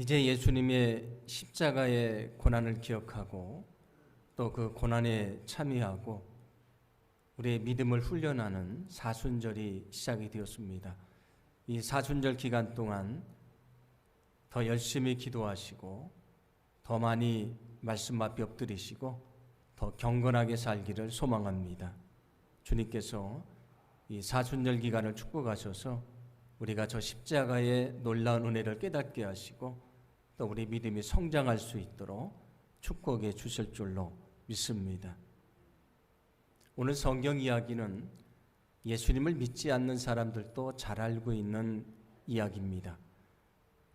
이제 예수님의 십자가의 고난을 기억하고 또 그 고난에 참여하고 우리의 믿음을 훈련하는 사순절이 시작이 되었습니다. 이 사순절 기간 동안 더 열심히 기도하시고 더 많이 말씀 앞에 엎드리시고 더 경건하게 살기를 소망합니다. 주님께서 이 사순절 기간을 축복하셔서 우리가 저 십자가의 놀라운 은혜를 깨닫게 하시고 또 우리 믿음이 성장할 수 있도록 축복해 주실 줄로 믿습니다. 오늘 성경 이야기는 예수님을 믿지 않는 사람들도 잘 알고 있는 이야기입니다.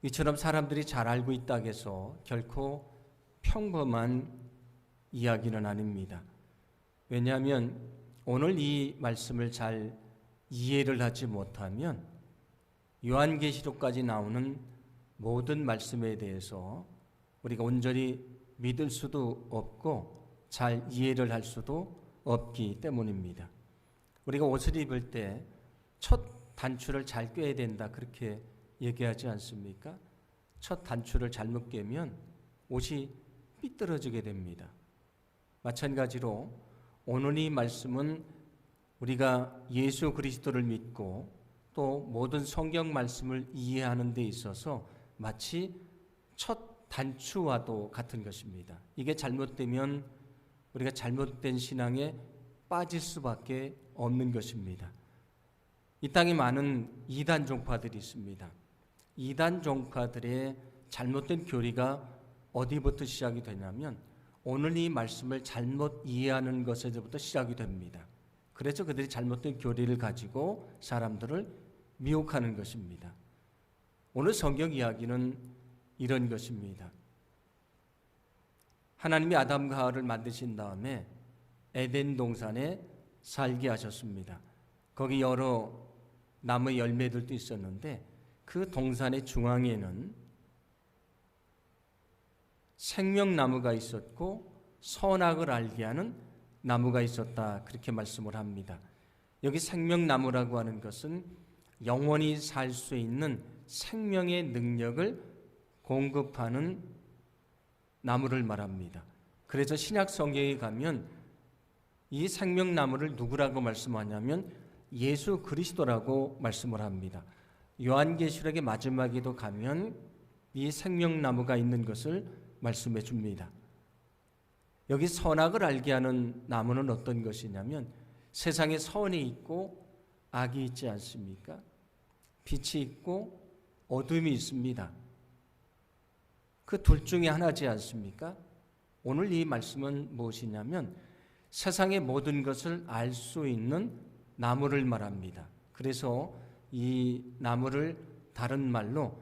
이처럼 사람들이 잘 알고 있다 해서 결코 평범한 이야기는 아닙니다. 왜냐하면 오늘 이 말씀을 잘 이해를 하지 못하면 요한계시록까지 나오는 모든 말씀에 대해서 우리가 온전히 믿을 수도 없고 잘 이해를 할 수도 없기 때문입니다. 우리가 옷을 입을 때 첫 단추를 잘 꿰야 된다 그렇게 얘기하지 않습니까? 첫 단추를 잘못 꿰면 옷이 삐뚤어지게 됩니다. 마찬가지로 오늘 이 말씀은 우리가 예수 그리스도를 믿고 또 모든 성경 말씀을 이해하는 데 있어서 마치 첫 단추와도 같은 것입니다. 이게 잘못되면 우리가 잘못된 신앙에 빠질 수밖에 없는 것입니다. 이 땅에 많은 이단 종파들이 있습니다. 이단 종파들의 잘못된 교리가 어디부터 시작이 되냐면 오늘 이 말씀을 잘못 이해하는 것에서부터 시작이 됩니다. 그래서 그들이 잘못된 교리를 가지고 사람들을 미혹하는 것입니다. 오늘 성경 이야기는 이런 것입니다. 하나님이 아담과 하와를 만드신 다음에 에덴 동산에 살게 하셨습니다. 거기 여러 나무 열매들도 있었는데 그 동산의 중앙에는 생명나무가 있었고 선악을 알게 하는 나무가 있었다. 그렇게 말씀을 합니다. 여기 생명나무라고 하는 것은 영원히 살 수 있는 생명의 능력을 공급하는 나무를 말합니다. 그래서 신약 성경에 가면 이 생명나무를 누구라고 말씀하냐면 예수 그리스도라고 말씀을 합니다. 요한계시록의 마지막에도 가면 이 생명나무가 있는 것을 말씀해 줍니다. 여기 선악을 알게 하는 나무는 어떤 것이냐면 세상에 선이 있고 악이 있지 않습니까? 빛이 있고 어둠이 있습니다. 그 둘 중에 하나지 않습니까? 오늘 이 말씀은 무엇이냐면 세상의 모든 것을 알 수 있는 나무를 말합니다. 그래서 이 나무를 다른 말로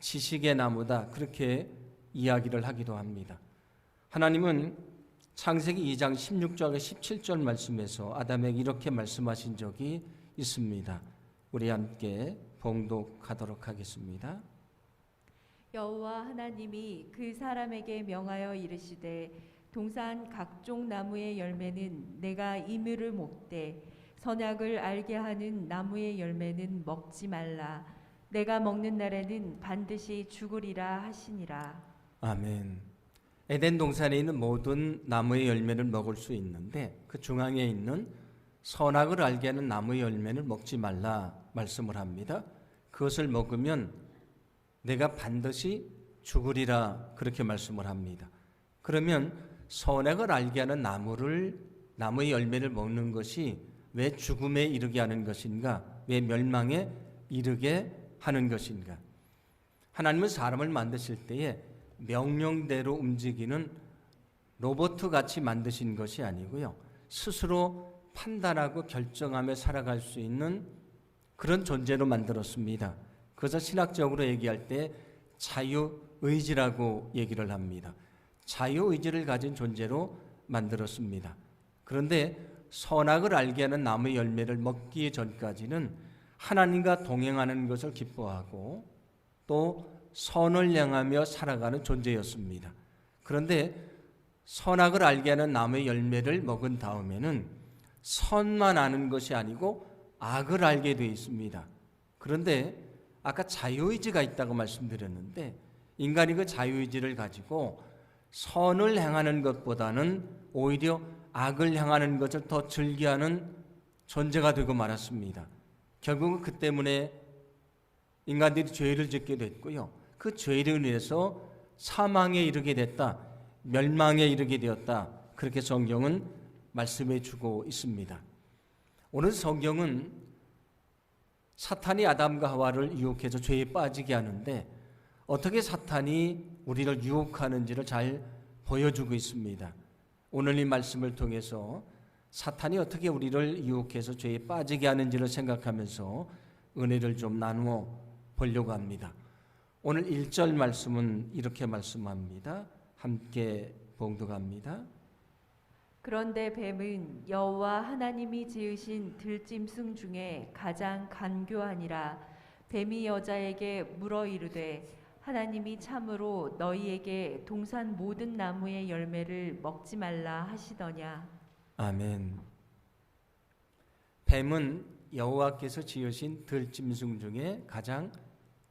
지식의 나무다 그렇게 이야기를 하기도 합니다. 하나님은 창세기 2장 16절과 17절 말씀에서 아담에게 이렇게 말씀하신 적이 있습니다. 우리 함께 봉독하도록 하겠습니다. 여호와 하나님이 그 사람에게 명하여 이르시되 동산 각종 나무의 열매는 내가 임의를 먹되 선악을 알게 하는 나무의 열매는 먹지 말라 내가 먹는 날에는 반드시 죽으리라 하시니라 아멘. 에덴 동산에 있는 모든 나무의 열매를 먹을 수 있는데 그 중앙에 있는 선악을 알게 하는 나무의 열매를 먹지 말라 말씀을 합니다. 그것을 먹으면 내가 반드시 죽으리라 그렇게 말씀을 합니다. 그러면 선악을 알게 하는 나무를 나무의 열매를 먹는 것이 왜 죽음에 이르게 하는 것인가? 왜 멸망에 이르게 하는 것인가? 하나님은 사람을 만드실 때에 명령대로 움직이는 로봇 같이 만드신 것이 아니고요. 스스로 판단하고 결정하며 살아갈 수 있는 그런 존재로 만들었습니다. 그래서 신학적으로 얘기할 때 자유의지라고 얘기를 합니다. 자유의지를 가진 존재로 만들었습니다. 그런데 선악을 알게 하는 나무의 열매를 먹기 전까지는 하나님과 동행하는 것을 기뻐하고 또 선을 향하며 살아가는 존재였습니다. 그런데 선악을 알게 하는 나무의 열매를 먹은 다음에는 선만 아는 것이 아니고 악을 알게 되어 있습니다. 그런데 아까 자유의지가 있다고 말씀드렸는데 인간이 그 자유의지를 가지고 선을 행하는 것보다는 오히려 악을 행하는 것을 더 즐겨하는 존재가 되고 말았습니다. 결국은 그 때문에 인간들이 죄를 짓게 됐고요. 그 죄로 인해서 사망에 이르게 됐다. 멸망에 이르게 되었다. 그렇게 성경은 말씀해 주고 있습니다. 오늘 성경은 사탄이 아담과 하와를 유혹해서 죄에 빠지게 하는데 어떻게 사탄이 우리를 유혹하는지를 잘 보여주고 있습니다. 오늘 이 말씀을 통해서 사탄이 어떻게 우리를 유혹해서 죄에 빠지게 하는지를 생각하면서 은혜를 좀 나누어 보려고 합니다. 오늘 1절 말씀은 이렇게 말씀합니다. 함께 봉독합니다. 그런데 뱀은 여호와 하나님이 지으신 들짐승 중에 가장 간교하니라 뱀이 여자에게 물어 이르되 하나님이 참으로 너희에게 동산 모든 나무의 열매를 먹지 말라 하시더냐 아멘. 뱀은 여호와께서 지으신 들짐승 중에 가장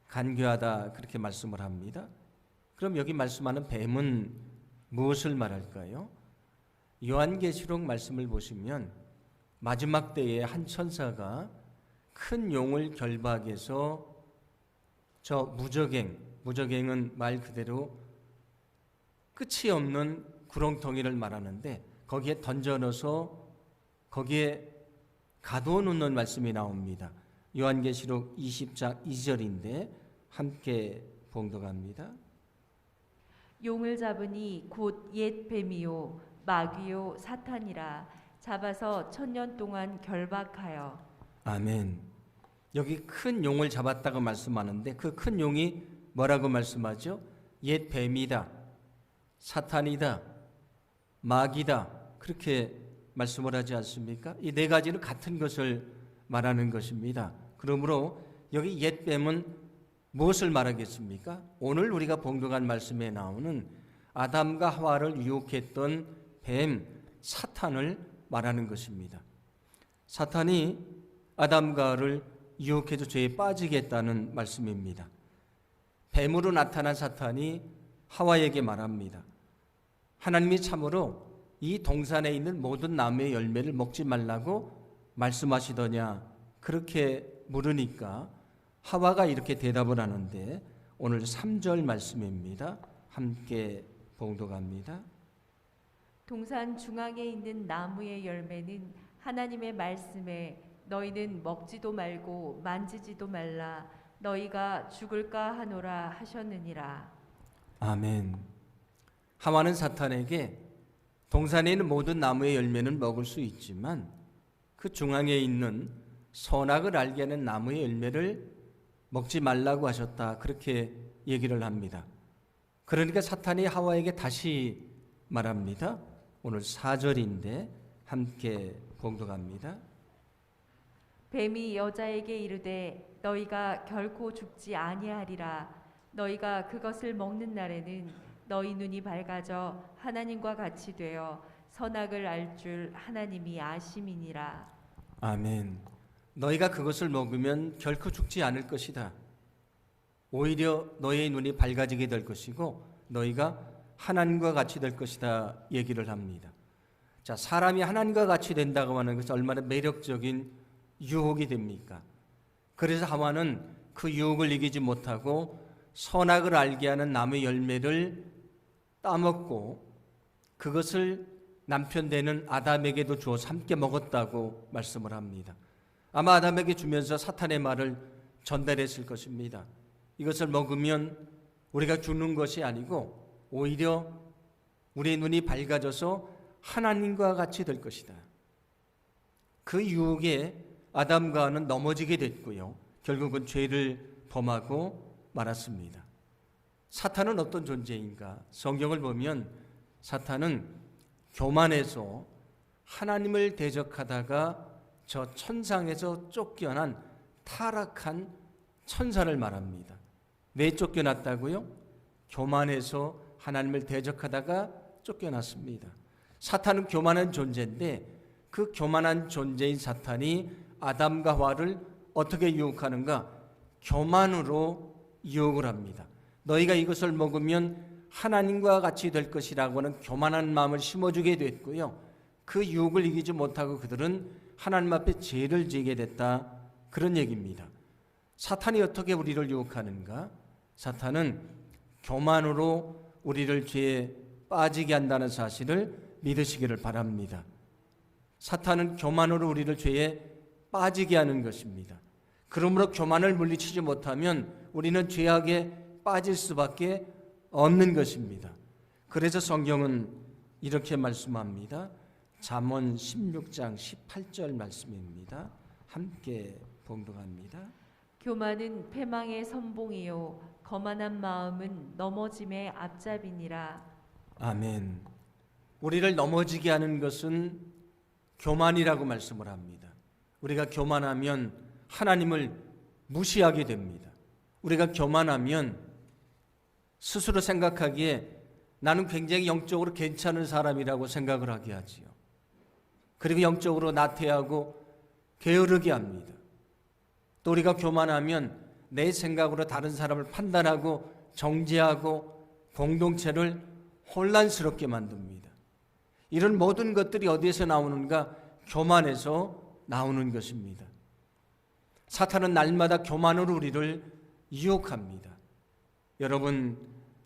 간교하다 그렇게 말씀을 합니다. 그럼 여기 말씀하는 뱀은 무엇을 말할까요? 요한계시록 말씀을 보시면 마지막 때에 한 천사가 큰 용을 결박해서 저 무적행, 무적행은 말 그대로 끝이 없는 구렁텅이를 말하는데 거기에 던져 넣어서 거기에 가둬 놓는 말씀이 나옵니다. 요한계시록 20장 2절인데 함께 봉독합니다. 용을 잡으니 곧 옛 뱀이요 마귀요 사탄이라 잡아서 천년 동안 결박하여 아멘. 여기 큰 용을 잡았다고 말씀하는데 그 큰 용이 뭐라고 말씀하죠? 옛 뱀이다. 사탄이다. 마귀다. 그렇게 말씀을 하지 않습니까? 이 네 가지는 같은 것을 말하는 것입니다. 그러므로 여기 옛 뱀은 무엇을 말하겠습니까? 오늘 우리가 봉독한 말씀에 나오는 아담과 하와를 유혹했던 뱀 사탄을 말하는 것입니다. 사탄이 아담과 하와를 유혹해서 죄에 빠지겠다는 말씀입니다. 뱀으로 나타난 사탄이 하와에게 말합니다. 하나님이 참으로 이 동산에 있는 모든 나무의 열매를 먹지 말라고 말씀하시더냐 그렇게 물으니까 하와가 이렇게 대답을 하는데 오늘 3절 말씀입니다. 함께 봉독합니다. 동산 중앙에 있는 나무의 열매는 하나님의 말씀에 너희는 먹지도 말고 만지지도 말라 너희가 죽을까 하노라 하셨느니라 아멘. 하와는 사탄에게 동산에 있는 모든 나무의 열매는 먹을 수 있지만 그 중앙에 있는 선악을 알게 하는 나무의 열매를 먹지 말라고 하셨다. 그렇게 얘기를 합니다. 그러니까 사탄이 하와에게 다시 말합니다. 오늘 4절인데 함께 봉독합니다. 뱀이 여자에게 이르되 너희가 결코 죽지 아니하리라 너희가 그것을 먹는 날에는 너희 눈이 밝아져 하나님과 같이 되어 선악을 알 줄 하나님이 아심이니라 아멘. 너희가 그것을 먹으면 결코 죽지 않을 것이다. 오히려 너희의 눈이 밝아지게 될 것이고 너희가 하나님과 같이 될 것이다 얘기를 합니다. 자, 사람이 하나님과 같이 된다고 하는 것이 얼마나 매력적인 유혹이 됩니까? 그래서 하와는 그 유혹을 이기지 못하고 선악을 알게 하는 나무의 열매를 따먹고 그것을 남편 되는 아담에게도 주어서 함께 먹었다고 말씀을 합니다. 아마 아담에게 주면서 사탄의 말을 전달했을 것입니다. 이것을 먹으면 우리가 죽는 것이 아니고 오히려 우리의 눈이 밝아져서 하나님과 같이 될 것이다. 그 유혹에 아담과는 넘어지게 됐고요. 결국은 죄를 범하고 말았습니다. 사탄은 어떤 존재인가? 성경을 보면 사탄은 교만해서 하나님을 대적하다가 저 천상에서 쫓겨난 타락한 천사를 말합니다. 왜 쫓겨났다고요? 교만해서 하나님을 대적하다가 쫓겨났습니다. 사탄은 교만한 존재인데 그 교만한 존재인 사탄이 아담과 하와를 어떻게 유혹하는가? 교만으로 유혹을 합니다. 너희가 이것을 먹으면 하나님과 같이 될 것이라고 하는 교만한 마음을 심어주게 됐고요. 그 유혹을 이기지 못하고 그들은 하나님 앞에 죄를 지게 됐다. 그런 얘기입니다. 사탄이 어떻게 우리를 유혹하는가? 사탄은 교만으로 우리를 죄에 빠지게 한다는 사실을 믿으시기를 바랍니다. 사탄은 교만으로 우리를 죄에 빠지게 하는 것입니다. 그러므로 교만을 물리치지 못하면 우리는 죄악에 빠질 수밖에 없는 것입니다. 그래서 성경은 이렇게 말씀합니다. 잠언 16장 18절 말씀입니다. 함께 봉독합니다. 교만은 패망의 선봉이요 거만한 마음은 넘어짐의 앞잡이니라. 아멘. 우리를 넘어지게 하는 것은 교만이라고 말씀을 합니다. 우리가 교만하면 하나님을 무시하게 됩니다. 우리가 교만하면 스스로 생각하기에 나는 굉장히 영적으로 괜찮은 사람이라고 생각을 하게 하지요. 그리고 영적으로 나태하고 게으르게 합니다. 또 우리가 교만하면 내 생각으로 다른 사람을 판단하고 정죄하고 공동체를 혼란스럽게 만듭니다. 이런 모든 것들이 어디에서 나오는가? 교만에서 나오는 것입니다. 사탄은 날마다 교만으로 우리를 유혹합니다. 여러분,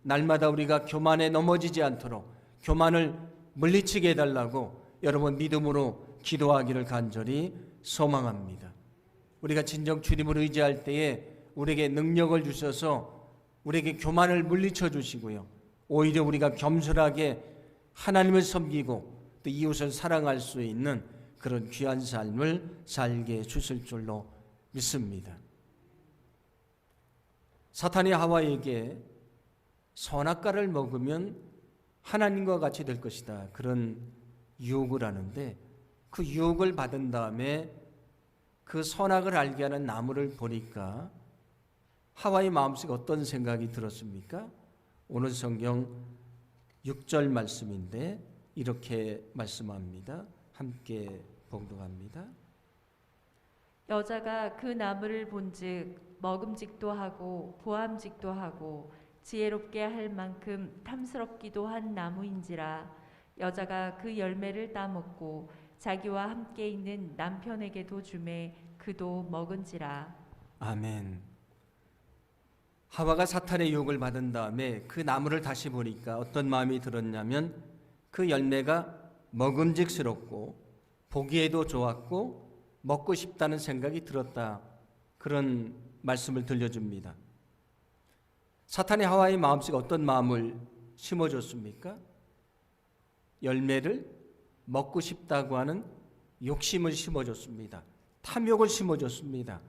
날마다 우리가 교만에 넘어지지 않도록 교만을 물리치게 해달라고 여러분 믿음으로 기도하기를 간절히 소망합니다. 우리가 진정 주님을 의지할 때에 우리에게 능력을 주셔서 우리에게 교만을 물리쳐 주시고요. 오히려 우리가 겸손하게 하나님을 섬기고 또 이웃을 사랑할 수 있는 그런 귀한 삶을 살게 주실 줄로 믿습니다. 사탄이 하와에게 선악과를 먹으면 하나님과 같이 될 것이다. 그런 유혹을 하는데 그 유혹을 받은 다음에 그 선악을 알게 하는 나무를 보니까 하와의 마음속에 어떤 생각이 들었습니까? 오늘 성경 6절 말씀인데 이렇게 말씀합니다. 함께 봉독합니다. 여자가 그 나무를 본즉 먹음직도 하고 보암직도 하고 지혜롭게 할 만큼 탐스럽기도 한 나무인지라 여자가 그 열매를 따먹고 자기와 함께 있는 남편에게도 주매 그도 먹은지라 아멘. 하와가 사탄의 유혹을 받은 다음에 그 나무를 다시 보니까 어떤 마음이 들었냐면 그 열매가 먹음직스럽고 보기에도 좋았고 먹고 싶다는 생각이 들었다. 그런 말씀을 들려줍니다. 사탄이 하와의 마음속에 어떤 마음을 심어줬습니까? 열매를 먹고 싶다고 하는 욕심을 심어줬습니다. 탐욕을 심어줬습니다.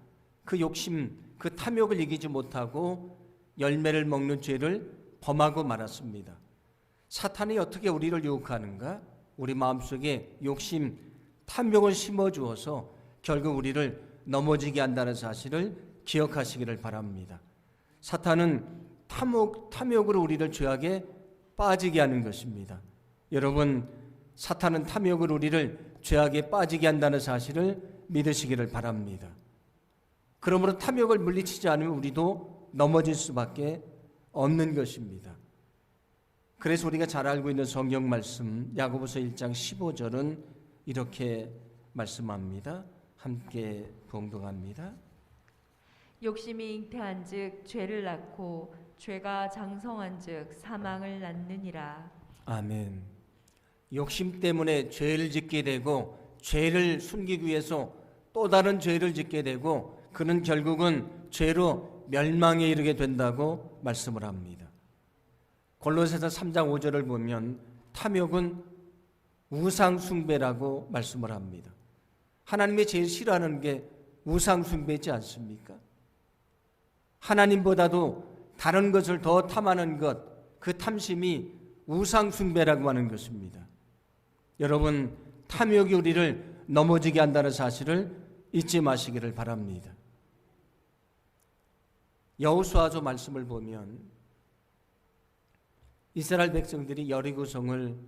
그 욕심, 그 탐욕을 이기지 못하고 열매를 먹는 죄를 범하고 말았습니다. 사탄이 어떻게 우리를 유혹하는가? 우리 마음속에 욕심, 탐욕을 심어 주어서 결국 우리를 넘어지게 한다는 사실을 기억하시기를 바랍니다. 사탄은 탐욕, 탐욕으로 우리를 죄악에 빠지게 하는 것입니다. 여러분, 사탄은 탐욕으로 우리를 죄악에 빠지게 한다는 사실을 믿으시기를 바랍니다. 그러므로 탐욕을 물리치지 않으면 우리도 넘어질 수밖에 없는 것입니다. 그래서 우리가 잘 알고 있는 성경 말씀 야고보서 1장 15절은 이렇게 말씀합니다. 함께 봉독합니다. 욕심이 잉태한즉 죄를 낳고 죄가 장성한즉 사망을 낳느니라 아멘. 욕심 때문에 죄를 짓게 되고 죄를 숨기기 위해서 또 다른 죄를 짓게 되고 그는 결국은 죄로 멸망에 이르게 된다고 말씀을 합니다. 골로새서 3장 5절을 보면 탐욕은 우상 숭배라고 말씀을 합니다. 하나님이 제일 싫어하는 게 우상 숭배지 않습니까? 하나님보다도 다른 것을 더 탐하는 것, 그 탐심이 우상 숭배라고 하는 것입니다. 여러분, 탐욕이 우리를 넘어지게 한다는 사실을 잊지 마시기를 바랍니다. 여호수아서 말씀을 보면 이스라엘 백성들이 여리고성을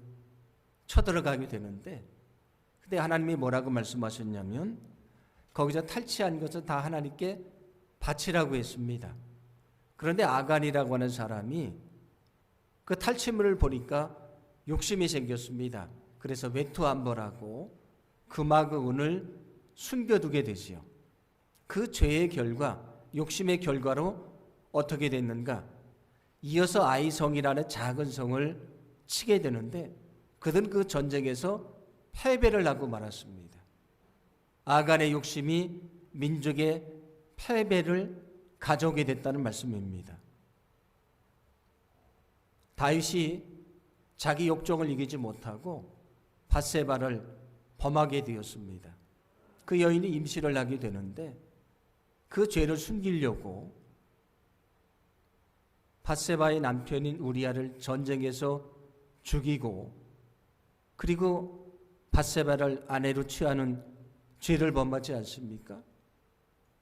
쳐들어가게 되는데 그때 하나님이 뭐라고 말씀하셨냐면 거기서 탈취한 것은 다 하나님께 바치라고 했습니다. 그런데 아간이라고 하는 사람이 그 탈취물을 보니까 욕심이 생겼습니다. 그래서 외투 한 벌하고 금하고 은을 숨겨두게 되지요. 그 죄의 결과, 욕심의 결과로 어떻게 됐는가? 이어서 아이성이라는 작은 성을 치게 되는데 그들은 그 전쟁에서 패배를 하고 말았습니다. 아간의 욕심이 민족의 패배를 가져오게 됐다는 말씀입니다. 다윗이 자기 욕정을 이기지 못하고 바세바를 범하게 되었습니다. 그 여인이 임신을 하게 되는데 그 죄를 숨기려고 바세바의 남편인 우리아를 전쟁에서 죽이고 그리고 바세바를 아내로 취하는 죄를 범하지 않습니까?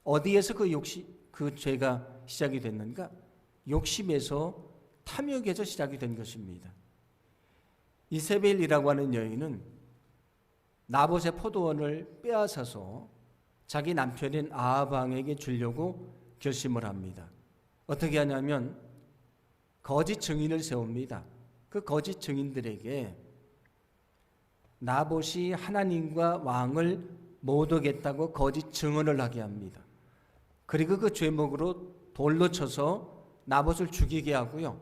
어디에서 그 욕심 그 죄가 시작이 됐는가? 욕심에서 탐욕에서 시작이 된 것입니다. 이세벨이라고 하는 여인은 나봇의 포도원을 빼앗아서 자기 남편인 아하방에게 주려고 결심을 합니다. 어떻게 하냐면 거짓 증인을 세웁니다. 그 거짓 증인들에게 나봇이 하나님과 왕을 못 오겠다고 거짓 증언을 하게 합니다. 그리고 그 죄목으로 돌로 쳐서 나봇을 죽이게 하고요.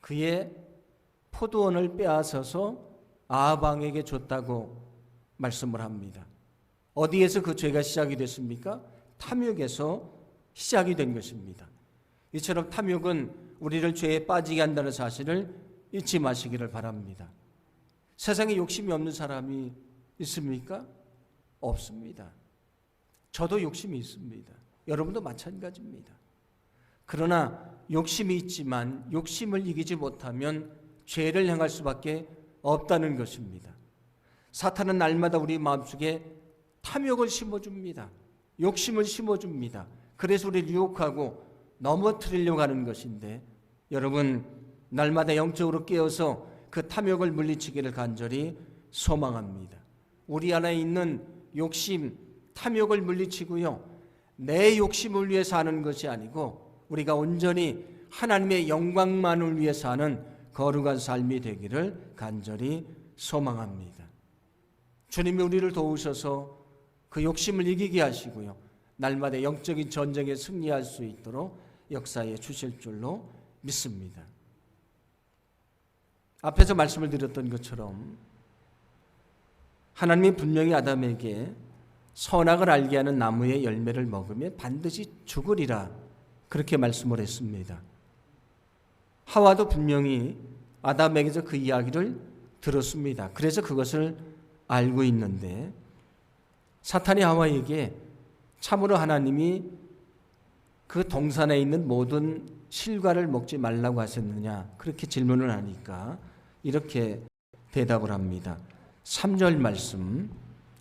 그의 포도원을 빼앗아서 아방에게 줬다고 말씀을 합니다. 어디에서 그 죄가 시작이 됐습니까? 탐욕에서 시작이 된 것입니다. 이처럼 탐욕은 우리를 죄에 빠지게 한다는 사실을 잊지 마시기를 바랍니다. 세상에 욕심이 없는 사람이 있습니까? 없습니다. 저도 욕심이 있습니다. 여러분도 마찬가지입니다. 그러나 욕심이 있지만 욕심을 이기지 못하면 죄를 행할 수밖에 없다는 것입니다. 사탄은 날마다 우리 마음속에 탐욕을 심어줍니다. 욕심을 심어줍니다. 그래서 우리를 유혹하고 넘어뜨리려고 하는 것인데 여러분 날마다 영적으로 깨어서 그 탐욕을 물리치기를 간절히 소망합니다. 우리 안에 있는 욕심, 탐욕을 물리치고요. 내 욕심을 위해 사는 것이 아니고 우리가 온전히 하나님의 영광만을 위해 사는 거룩한 삶이 되기를 간절히 소망합니다. 주님이 우리를 도우셔서 그 욕심을 이기게 하시고요. 날마다 영적인 전쟁에 승리할 수 있도록 역사에 주실 줄로 믿습니다. 앞에서 말씀을 드렸던 것처럼 하나님이 분명히 아담에게 선악을 알게 하는 나무의 열매를 먹으면 반드시 죽으리라 그렇게 말씀을 했습니다. 하와도 분명히 아담에게서 그 이야기를 들었습니다. 그래서 그것을 알고 있는데 사탄이 하와에게 참으로 하나님이 그 동산에 있는 모든 실과를 먹지 말라고 하셨느냐 그렇게 질문을 하니까 이렇게 대답을 합니다. 3절 말씀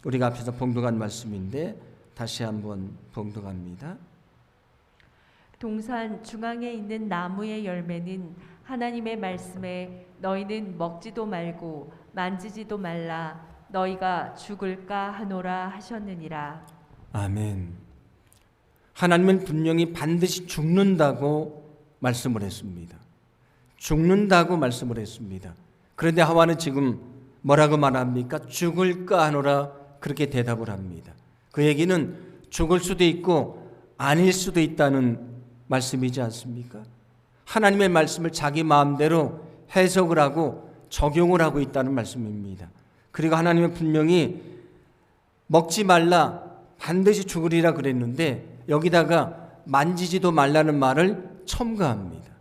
우리가 앞에서 봉독한 말씀인데 다시 한번 봉독합니다. 동산 중앙에 있는 나무의 열매는 하나님의 말씀에 너희는 먹지도 말고 만지지도 말라 너희가 죽을까 하노라 하셨느니라. 아멘. 하나님은 분명히 반드시 죽는다고 말씀을 했습니다. 죽는다고 말씀을 했습니다. 그런데 하와는 지금 뭐라고 말합니까? 죽을까 하노라 그렇게 대답을 합니다. 그 얘기는 죽을 수도 있고 아닐 수도 있다는 말씀이지 않습니까? 하나님의 말씀을 자기 마음대로 해석을 하고 적용을 하고 있다는 말씀입니다. 그리고 하나님은 분명히 먹지 말라 반드시 죽으리라 그랬는데 여기다가 만지지도 말라는 말을 첨가합니다.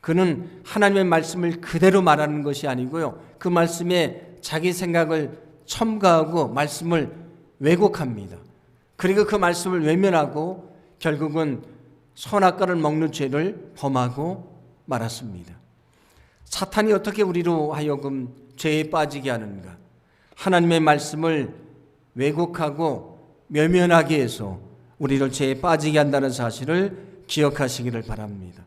그는 하나님의 말씀을 그대로 말하는 것이 아니고요. 그 말씀에 자기 생각을 첨가하고 말씀을 왜곡합니다. 그리고 그 말씀을 외면하고 결국은 선악과를 먹는 죄를 범하고 말았습니다. 사탄이 어떻게 우리로 하여금 죄에 빠지게 하는가? 하나님의 말씀을 왜곡하고 외면하게 해서 우리를 죄에 빠지게 한다는 사실을 기억하시기를 바랍니다.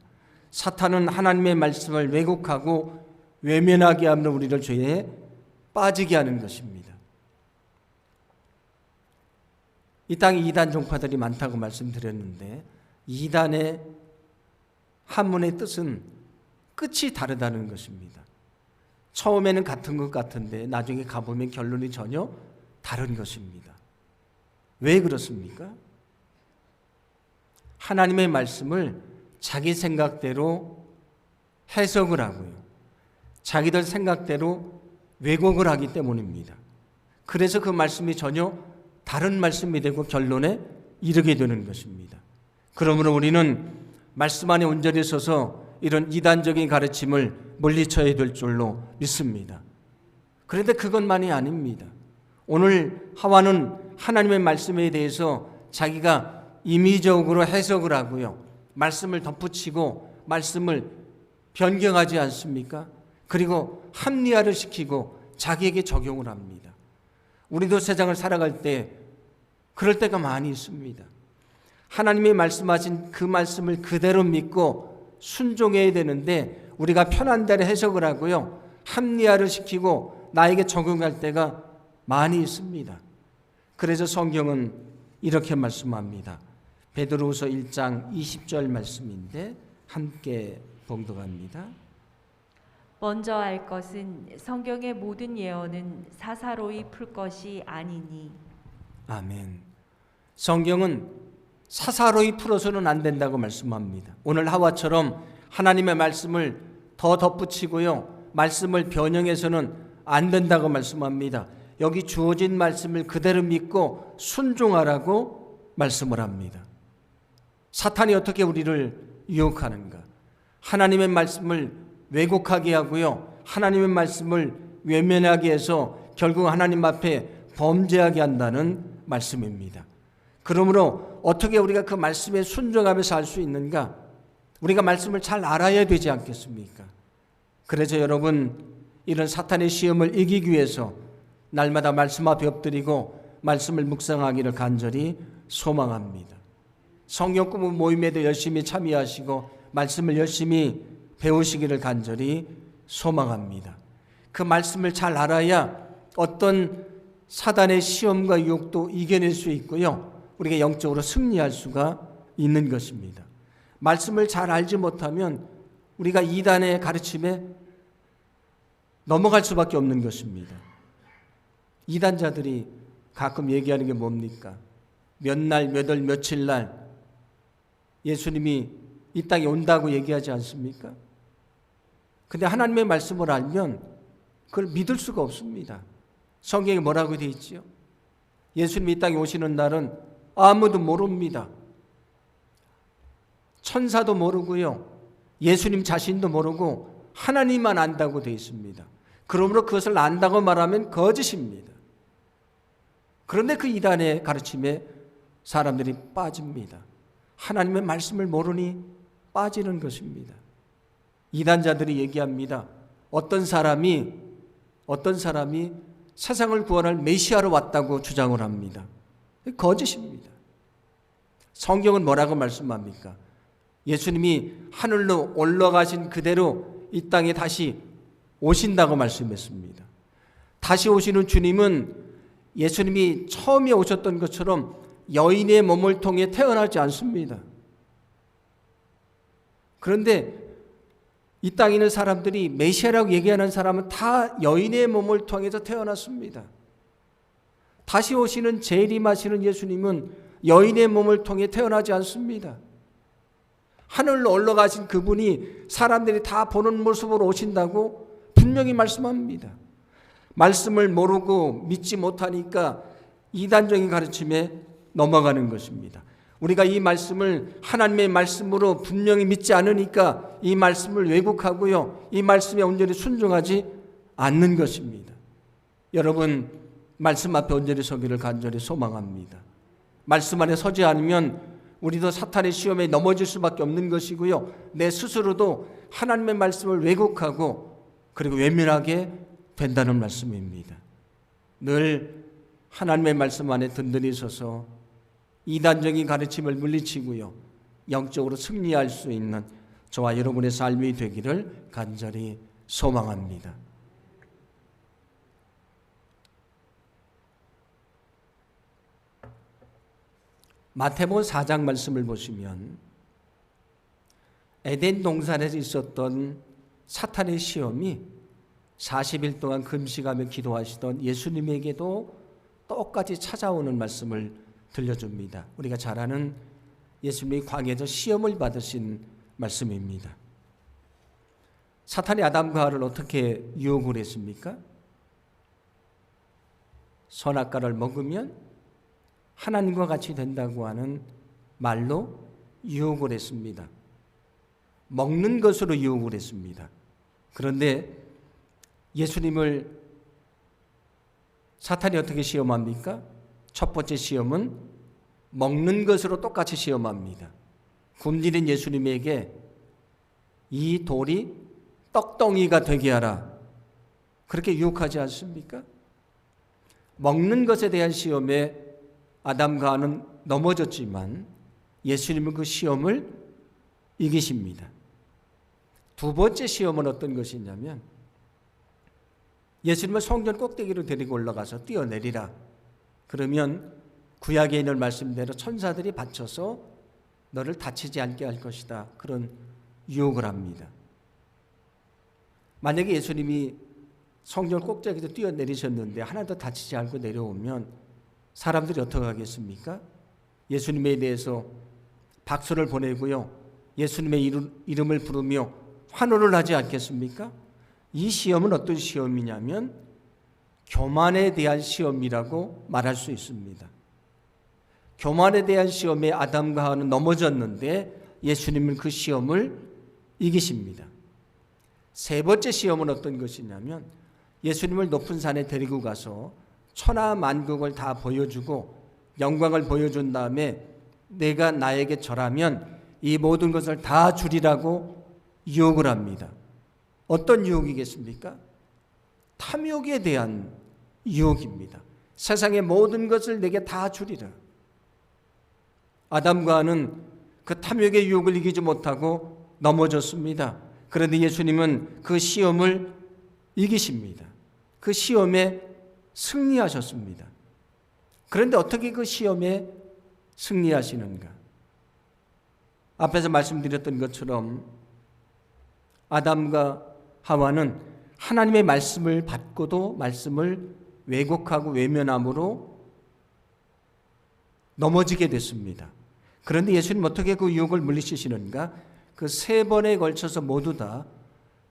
사탄은 하나님의 말씀을 왜곡하고 외면하게 하면 우리를 죄에 빠지게 하는 것입니다. 이 땅에 이단 종파들이 많다고 말씀드렸는데 이단의 한문의 뜻은 끝이 다르다는 것입니다. 처음에는 같은 것 같은데 나중에 가보면 결론이 전혀 다른 것입니다. 왜 그렇습니까? 하나님의 말씀을 자기 생각대로 해석을 하고요. 자기들 생각대로 왜곡을 하기 때문입니다. 그래서 그 말씀이 전혀 다른 말씀이 되고 결론에 이르게 되는 것입니다. 그러므로 우리는 말씀 안에 온전히 서서 이런 이단적인 가르침을 물리쳐야 될 줄로 믿습니다. 그런데 그것만이 아닙니다. 오늘 하와는 하나님의 말씀에 대해서 자기가 임의적으로 해석을 하고요. 말씀을 덧붙이고 말씀을 변경하지 않습니까? 그리고 합리화를 시키고 자기에게 적용을 합니다. 우리도 세상을 살아갈 때 그럴 때가 많이 있습니다. 하나님이 말씀하신 그 말씀을 그대로 믿고 순종해야 되는데 우리가 편한 대로 해석을 하고요. 합리화를 시키고 나에게 적용할 때가 많이 있습니다. 그래서 성경은 이렇게 말씀합니다. 베드로후서 1장 20절 말씀인데 함께 봉독합니다. 먼저 알 것은 성경의 모든 예언은 사사로이 풀 것이 아니니 아멘. 성경은 사사로이 풀어서는 안 된다고 말씀합니다. 오늘 하와처럼 하나님의 말씀을 더 덧붙이고요. 말씀을 변형해서는 안 된다고 말씀합니다. 여기 주어진 말씀을 그대로 믿고 순종하라고 말씀을 합니다. 사탄이 어떻게 우리를 유혹하는가? 하나님의 말씀을 왜곡하게 하고요. 하나님의 말씀을 외면하게 해서 결국 하나님 앞에 범죄하게 한다는 말씀입니다. 그러므로 어떻게 우리가 그 말씀에 순종하면서 할 수 있는가? 우리가 말씀을 잘 알아야 되지 않겠습니까? 그래서 여러분 이런 사탄의 시험을 이기기 위해서 날마다 말씀 앞에 엎드리고 말씀을 묵상하기를 간절히 소망합니다. 성경 꿈 모임에도 열심히 참여하시고 말씀을 열심히 배우시기를 간절히 소망합니다. 그 말씀을 잘 알아야 어떤 사단의 시험과 유혹도 이겨낼 수 있고요. 우리가 영적으로 승리할 수가 있는 것입니다. 말씀을 잘 알지 못하면 우리가 이단의 가르침에 넘어갈 수밖에 없는 것입니다. 이단자들이 가끔 얘기하는 게 뭡니까? 몇 날, 몇 월, 며칠 날 예수님이 이 땅에 온다고 얘기하지 않습니까? 근데 하나님의 말씀을 알면 그걸 믿을 수가 없습니다. 성경에 뭐라고 되어 있지요? 예수님이 이 땅에 오시는 날은 아무도 모릅니다. 천사도 모르고요. 예수님 자신도 모르고 하나님만 안다고 되어 있습니다. 그러므로 그것을 안다고 말하면 거짓입니다. 그런데 그 이단의 가르침에 사람들이 빠집니다. 하나님의 말씀을 모르니 빠지는 것입니다. 이단자들이 얘기합니다. 어떤 사람이 어떤 사람이 세상을 구원할 메시아로 왔다고 주장을 합니다. 거짓입니다. 성경은 뭐라고 말씀합니까? 예수님이 하늘로 올라가신 그대로 이 땅에 다시 오신다고 말씀했습니다. 다시 오시는 주님은 예수님이 처음에 오셨던 것처럼 여인의 몸을 통해 태어나지 않습니다. 그런데 이 땅에 있는 사람들이 메시아라고 얘기하는 사람은 다 여인의 몸을 통해서 태어났습니다. 다시 오시는 재림하시는 예수님은 여인의 몸을 통해 태어나지 않습니다. 하늘로 올라가신 그분이 사람들이 다 보는 모습으로 오신다고 분명히 말씀합니다. 말씀을 모르고 믿지 못하니까 이단적인 가르침에 넘어가는 것입니다. 우리가 이 말씀을 하나님의 말씀으로 분명히 믿지 않으니까 이 말씀을 왜곡하고요. 이 말씀에 온전히 순종하지 않는 것입니다. 여러분, 말씀 앞에 온전히 서기를 간절히 소망합니다. 말씀 안에 서지 않으면 우리도 사탄의 시험에 넘어질 수밖에 없는 것이고요. 내 스스로도 하나님의 말씀을 왜곡하고 그리고 외면하게 된다는 말씀입니다. 늘 하나님의 말씀 안에 든든히 서서 이단적인 가르침을 물리치고요. 영적으로 승리할 수 있는 저와 여러분의 삶이 되기를 간절히 소망합니다. 마태복음 4장 말씀을 보시면 에덴 동산에서 있었던 사탄의 시험이 40일 동안 금식하며 기도하시던 예수님에게도 똑같이 찾아오는 말씀을 들려줍니다. 우리가 잘 아는 예수님이 광야에서 시험을 받으신 말씀입니다. 사탄이 아담과 하와를 어떻게 유혹을 했습니까? 선악과를 먹으면 하나님과 같이 된다고 하는 말로 유혹을 했습니다. 먹는 것으로 유혹을 했습니다. 그런데 예수님을 사탄이 어떻게 시험합니까? 첫 번째 시험은 먹는 것으로 똑같이 시험합니다. 굶주린 예수님에게 이 돌이 떡덩이가 되게 하라. 그렇게 유혹하지 않습니까? 먹는 것에 대한 시험에 아담과 하는 넘어졌지만 예수님은 그 시험을 이기십니다. 두 번째 시험은 어떤 것이냐면 예수님을 성전 꼭대기로 데리고 올라가서 뛰어내리라. 그러면 구약에 있는 말씀대로 천사들이 받쳐서 너를 다치지 않게 할 것이다. 그런 유혹을 합니다. 만약에 예수님이 성전 꼭대기에서 뛰어내리셨는데 하나도 다치지 않고 내려오면 사람들이 어떻게 하겠습니까? 예수님에 대해서 박수를 보내고요. 예수님의 이름, 이름을 부르며 환호를 하지 않겠습니까? 이 시험은 어떤 시험이냐면 교만에 대한 시험이라고 말할 수 있습니다. 교만에 대한 시험에 아담과 하와는 넘어졌는데 예수님은 그 시험을 이기십니다. 세 번째 시험은 어떤 것이냐면 예수님을 높은 산에 데리고 가서 천하 만국을 다 보여주고 영광을 보여준 다음에 내가 나에게 절하면 이 모든 것을 다 주리라고 유혹을 합니다. 어떤 유혹이겠습니까? 탐욕에 대한 유혹입니다. 세상의 모든 것을 내게 다 주리라. 아담과는 그 탐욕의 유혹을 이기지 못하고 넘어졌습니다. 그런데 예수님은 그 시험을 이기십니다. 그 시험에 승리하셨습니다. 그런데 어떻게 그 시험에 승리하시는가? 앞에서 말씀드렸던 것처럼 아담과 하와는 하나님의 말씀을 받고도 말씀을 왜곡하고 외면함으로 넘어지게 됐습니다. 그런데 예수님 어떻게 그 유혹을 물리치시는가? 그 세 번에 걸쳐서 모두 다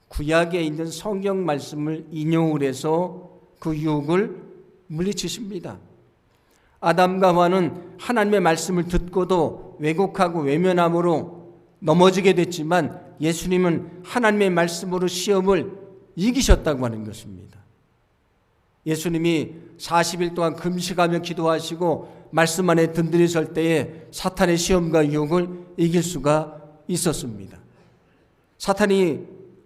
구약에 있는 성경 말씀을 인용을 해서 그 유혹을 물리치십니다. 아담과 하와는 하나님의 말씀을 듣고도 왜곡하고 외면함으로 넘어지게 됐지만 예수님은 하나님의 말씀으로 시험을 이기셨다고 하는 것입니다. 예수님이 40일 동안 금식하며 기도하시고 말씀 안에 든든히 설 때에 사탄의 시험과 유혹을 이길 수가 있었습니다. 사탄이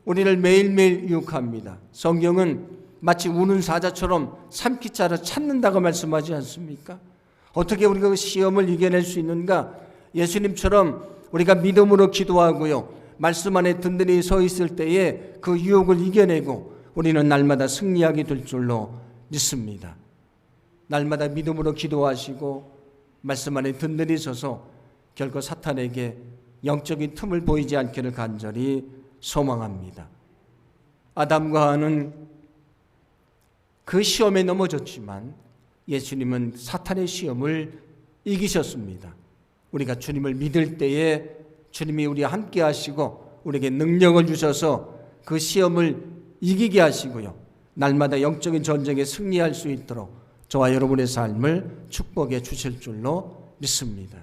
우리를 매일매일 유혹합니다. 성경은 마치 우는 사자처럼 삼키자를 찾는다고 말씀하지 않습니까? 어떻게 우리가 그 시험을 이겨낼 수 있는가? 예수님처럼 우리가 믿음으로 기도하고요. 말씀 안에 든든히 서 있을 때에 그 유혹을 이겨내고 우리는 날마다 승리하게 될 줄로 믿습니다. 날마다 믿음으로 기도하시고 말씀 안에 든든히 서서 결코 사탄에게 영적인 틈을 보이지 않기를 간절히 소망합니다. 아담과 하와는 그 시험에 넘어졌지만 예수님은 사탄의 시험을 이기셨습니다. 우리가 주님을 믿을 때에 주님이 우리와 함께 하시고 우리에게 능력을 주셔서 그 시험을 이기게 하시고요. 날마다 영적인 전쟁에 승리할 수 있도록 저와 여러분의 삶을 축복해 주실 줄로 믿습니다.